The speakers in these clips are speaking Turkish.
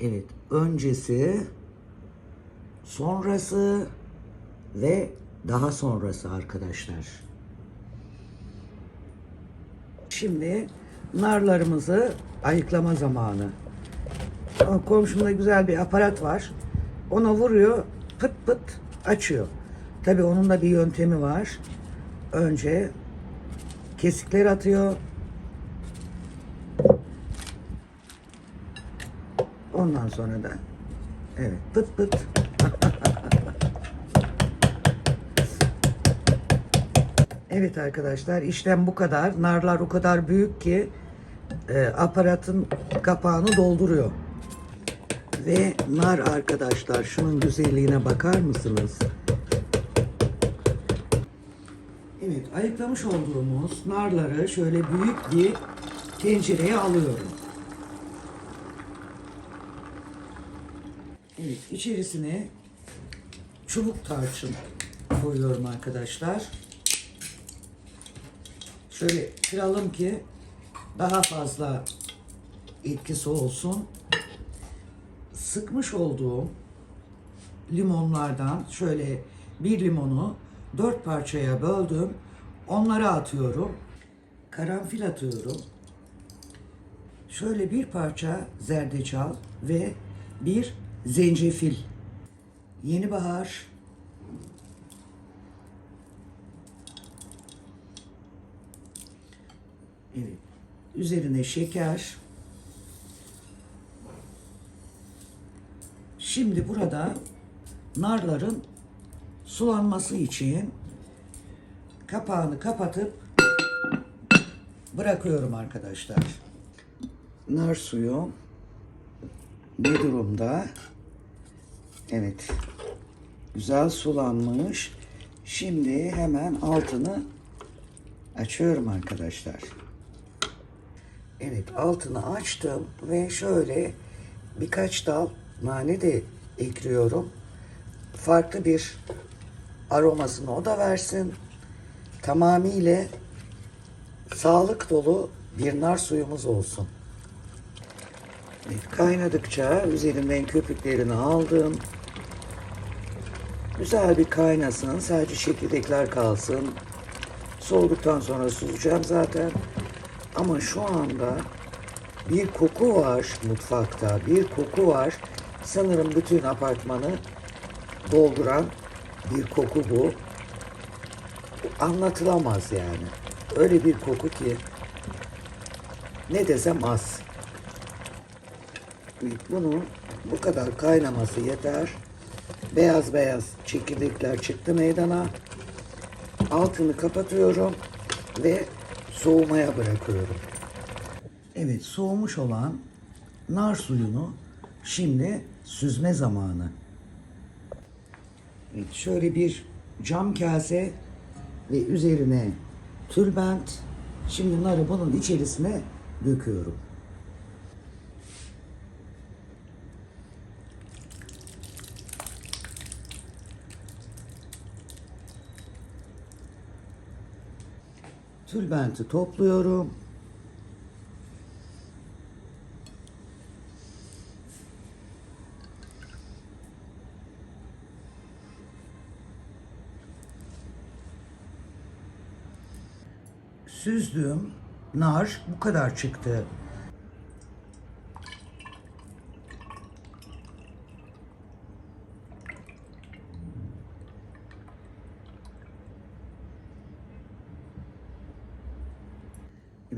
Evet, öncesi, sonrası ve daha sonrası arkadaşlar. Şimdi narlarımızı ayıklama zamanı. Ama Komşumda güzel bir aparat var. Ona vuruyor, pıt pıt açıyor. Tabii onun da bir yöntemi var. Önce kesikler atıyor. Ondan sonra da evet pıt pıt Evet arkadaşlar işlem bu kadar. Narlar o kadar büyük ki e, aparatın kapağını dolduruyor. Ve nar arkadaşlar şunun güzelliğine bakar mısınız? Evet ayıklamış olduğumuz narları şöyle büyük bir tencereye alıyorum. Evet içerisine çubuk tarçın koyuyorum arkadaşlar. Şöyle kıralım ki daha fazla etkisi olsun. Sıkmış olduğum limonlardan şöyle bir limonu dört parçaya böldüm. Onları atıyorum. Karanfil atıyorum. Şöyle bir parça zerdeçal ve bir zencefil. Yeni bahar. Evet. Üzerine şeker. Şimdi burada narların sulanması için kapağını kapatıp bırakıyorum arkadaşlar. Nar suyu ne durumda? Evet. Güzel sulanmış. Şimdi hemen altını açıyorum arkadaşlar. Evet altını açtım ve şöyle birkaç dal nane de ekliyorum. Farklı bir aromasını o da versin. Tamamıyla sağlık dolu bir nar suyumuz olsun. Evet, kaynadıkça üzerinden köpüklerini aldım. Güzel bir kaynasın. Sadece çekirdekler kalsın. Soğuduktan sonra süzeceğim zaten. Ama şu anda bir koku var mutfakta. Bir koku var. Sanırım bütün apartmanı dolduran bir koku bu. Anlatılamaz yani. Öyle bir koku ki ne desem az. Bunun bu kadar kaynaması yeter. Beyaz beyaz çekirdekler çıktı meydana. Altını kapatıyorum ve soğumaya bırakıyorum. Evet soğumuş olan nar suyunu şimdi süzme zamanı. Evet, şöyle bir cam kase ve üzerine tülbent. Şimdi narı bunun içerisine döküyorum. Tülbenti topluyorum. Süzdüğüm nar bu kadar çıktı.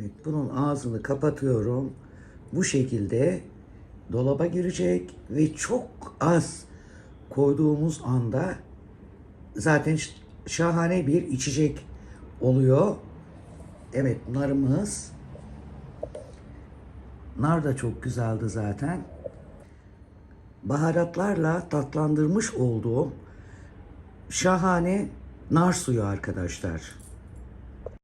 Evet, bunun ağzını kapatıyorum. Bu şekilde dolaba girecek ve çok az koyduğumuz anda zaten şahane bir içecek oluyor. Evet, narımız. Nar da çok güzeldi zaten. Baharatlarla tatlandırmış olduğum şahane nar suyu arkadaşlar.